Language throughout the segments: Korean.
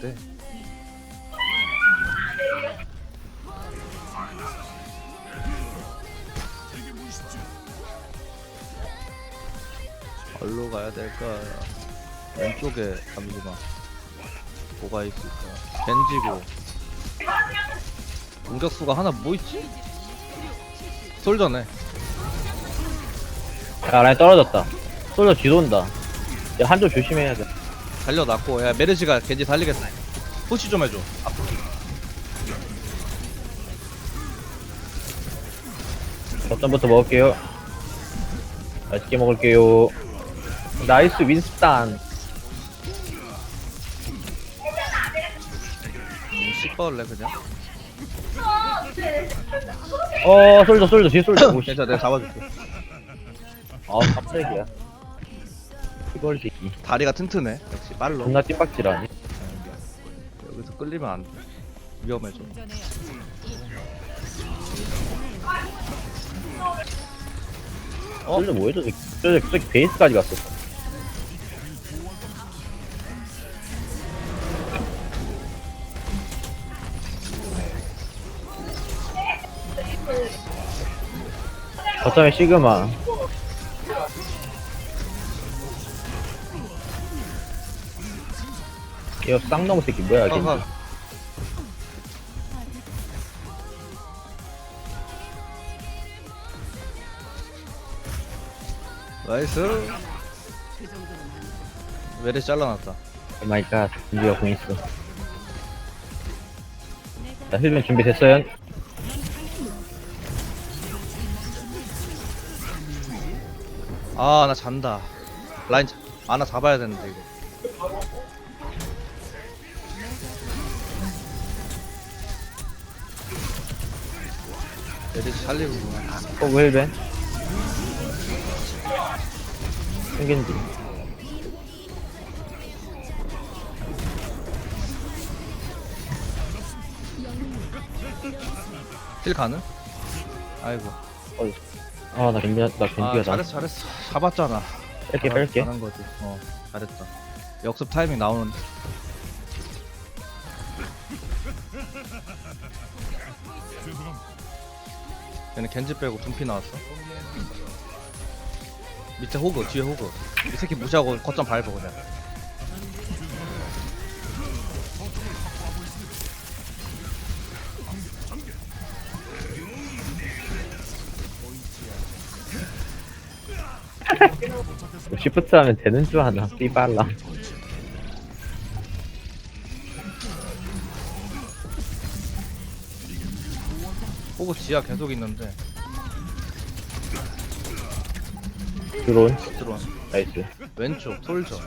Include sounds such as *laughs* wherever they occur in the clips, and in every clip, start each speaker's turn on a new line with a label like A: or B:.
A: 네. 어디로 가야 될까? 왼쪽에 잠시만. 뭐가 있을까? 겐지고. 공격수가 하나 뭐 있지? 솔저네.
B: 야 라인 떨어졌다 솔저 뒤돈다 야 한조 조심해야 돼
A: 달려놨고, 야, 메르시가 겐지 달리겠다. 푸시 좀 해줘. 앞으로.
B: 거점부터 먹을게요 맛있게 먹을게요 나이스 윈스탄
A: 음, 씹어올래, 그냥.
B: 어 솔저 솔저 뒤에 솔저 *coughs* 오씨
A: 괜찮아, 내가 잡아줄게.
B: 아 깜짝이야 새끼
A: 다리가 튼튼해. 역시 빨로.
B: 존나 띠박질하네
A: 여기서 끌리면 안 돼. 위험해져. 어?
B: 솔저 뭐해 저 새끼 저 새끼 베이스까지 갔어 거점에 시그마 이거 쌍놈 새끼 뭐야 겐지
A: 아까 나이스. 외래 잘라놨다.
B: 오마이갓 준비가 공 있어 자 힐맨 준비됐어요?
A: 아, 나 잔다. 라인 자, 하나 잡아야 되는데 이거. 외래 살리고구나.
B: 호그 힐맨 생긴지
A: 힐 가능? 아이고.
B: 아 나 겐지가 나
A: 아,
B: 겐지가 나
A: 잘했어, 잘했어. 잡았잖아.
B: 뺄게
A: 아,
B: 뺄게
A: 잘한 거지. 어, 잘했다. 역습 타이밍 나오는. 얘는 겐지 빼고 둠피 나왔어. 밑에 호그, 뒤에 호그. 이 새끼 무시하고 거점 밟아 그냥. *laughs*
B: 시프트 하면 되는 줄 아나 삐발라
A: 호그 지하 계속 있는데
B: 드론
A: 들어와.
B: 나이스
A: 왼쪽 솔저.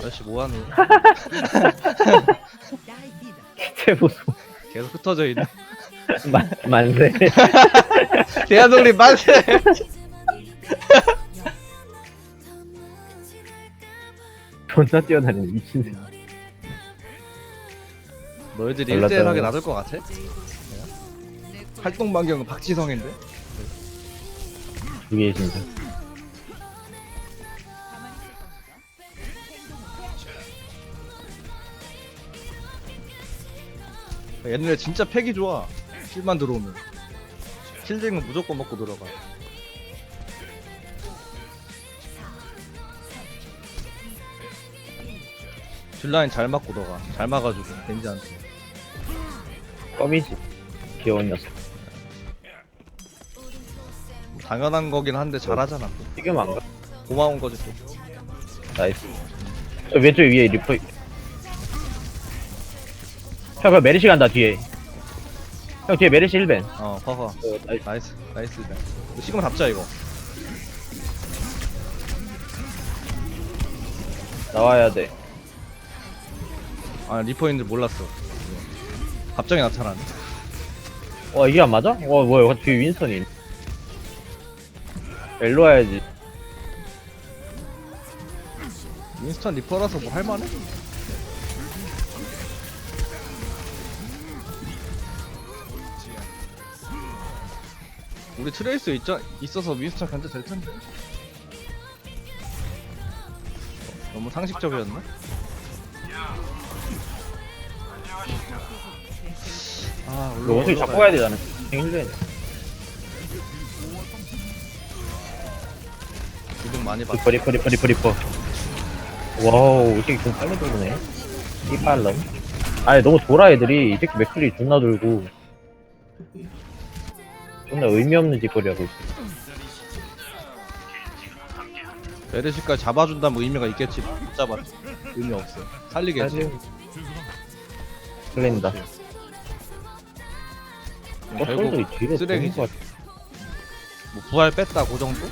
A: 아저씨 뭐하는?
B: 최보수
A: 계속 흩어져 있네.
B: 만 만세 *laughs*
A: 대한독립 만세. *laughs*
B: 존나 뛰어다니는 미친 새끼
A: 너희들이
B: 몰랐다.
A: 1대1하게 놔둘 것 같아? 활동 반경은 박지성인데?
B: 두개 진짜
A: 얘네 진짜 팩이 좋아. 킬만 들어오면. 킬쟁은 무조건 먹고 들어가. 딜라인 잘 맞고 너가. 잘 막아주고, 벤지한테.
B: 껌이지 귀여운 녀석
A: 당연한 거긴 한데 잘하잖아. 또.
B: 지금 안 가
A: 고마운 거지 또.
B: 나이스 저 왼쪽 위에 리퍼 형 그 메리시 간다 뒤에 형 뒤에 메리시 1벤
A: 어, 봐봐.
B: 어, 나이스
A: 나이스, 나이스. 네. 시그마 잡자, 이거.
B: 나와야 돼
A: 아, 리퍼인 줄 몰랐어. 갑자기 나타나네.
B: 와 이게 안 맞아? 와 뭐야 뒤에 윈선이 있네. 일로 와야지
A: 인스턴 리퍼라서 뭐 할만해? 우리 트레이스 있자, 있어서 윈스턴 견제 될 텐데. 너무 상식적이었나? 아,
B: 이거 원숭이 잡고 가야 되잖아. 힐맨.
A: 기둥 많이 받.
B: 리퍼, 리퍼, 리퍼, 리퍼, 리퍼. 와우, 이 새끼 좀 빨리 돌네. 이 빨럼. 아니, 너무 돌아, 애들이. 이 새끼 맥클이 존나 돌고. 존나 의미 없는 짓거리 하고 있어.
A: 베르시까지 잡아준다 뭐 의미가 있겠지. 못 잡아. 의미 없어. 살리겠지.
B: 끌린다. 어,
A: 결국
B: 솔직히 뒤로
A: 쓰레기지.
B: 도는 것 같아.
A: 뭐 부활 뺐다 그 정도?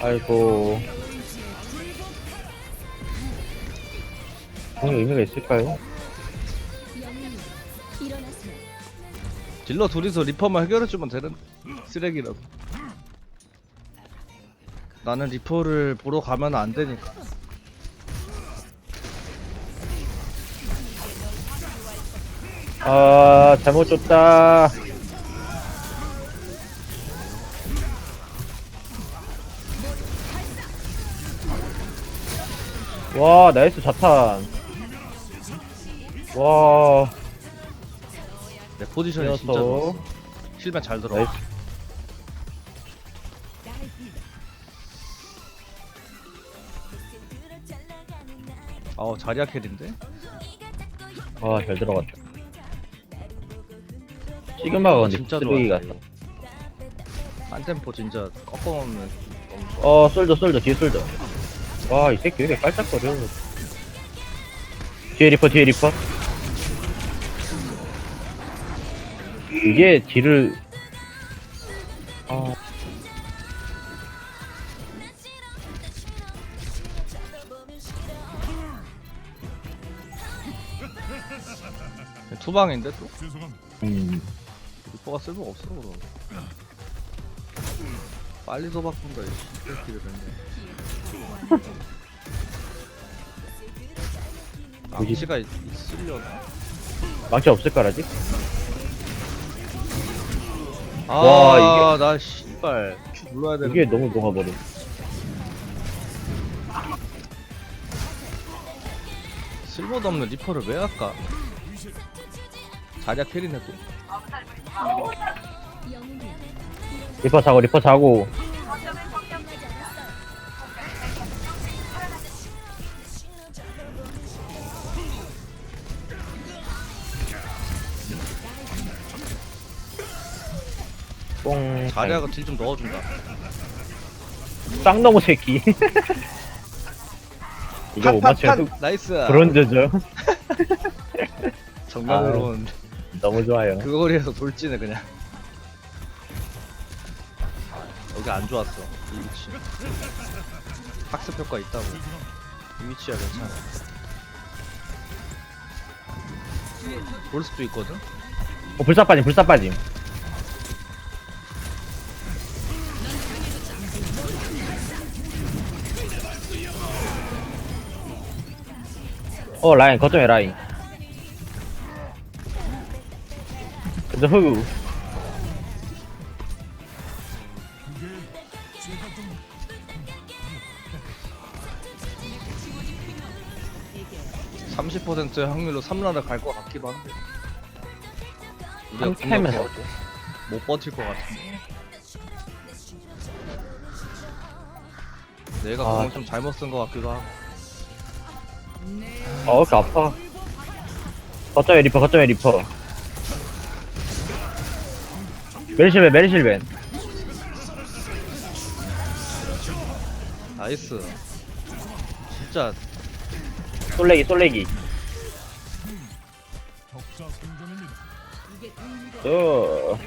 B: 아이고. 그런 의미가 있을까요?
A: 딜러 둘이서 리퍼만 해결해주면 되는 쓰레기라고. 나는 리퍼를 보러 가면 안 되니까.
B: 아, 잘못 줬다. 와, 나이스 자탄. 와,
A: 내 포지션이 진짜. 좋았어. 실만 잘 들어.
B: 나이스.
A: 아우 자리아 캐린데?
B: 와, 잘 들어갔다. 시그마가 근데
A: 진짜
B: 쓰레기
A: 좋았다.
B: 같다.
A: 한 템포 진짜 너무 좋아.
B: 어, 쏠져, 쏠져, 뒤에 쏠져. 와, 이 새끼 왜 이렇게 깔짝거려. 뒤에 리퍼, 뒤에 리퍼. 이게 딜을, 아,
A: 투방인데 또?
B: 음,
A: 리퍼가 쓸모가 없어 그럼. 빨리 더 바꾼다 이 새끼를 근데. 망치가 있- 있으려나?
B: 망치 없을 거라지?
A: 아,
B: 와,
A: 나 씨발 큐 눌러야 되는.
B: 이게 너무 녹아버려.
A: 쓸모도 없는 리퍼를 왜 할까? 자리아 캐리네 또.
B: 리퍼 자고, 리퍼 자고. 뽕.
A: 자리아가 딜 좀 넣어준다.
B: 쌍놈의 새끼. *laughs* 이거 못 맞추면 또
A: 나이스.
B: 브론즈죠. *laughs*
A: 정면으로는
B: 너무 좋아요.
A: 그 거리에서 돌진해 그냥. 여기 안 좋았어 이 위치. 학습 효과 있다고. 이 위치야 괜찮아. 볼 수도 있거든.
B: 어, 불사 빠짐, 불사 빠짐. 어, 라인, 거점에 라인. 흑우.
A: 삼십 퍼센트의 확률로 3라를 갈 것 같기도 한데. 우리가
B: 한 캐면
A: 공격해갖고 못 버틸 것 같은데. 내가
B: 아.
A: 공을 좀 잘못 쓴 것 같기도 하고.
B: 어, 왜 이렇게 아파. 거점에 리퍼, 거점에 리퍼. 메리실벤, 메리실벤.
A: 나이스. 진짜
B: 솔레기, 솔레기. 어.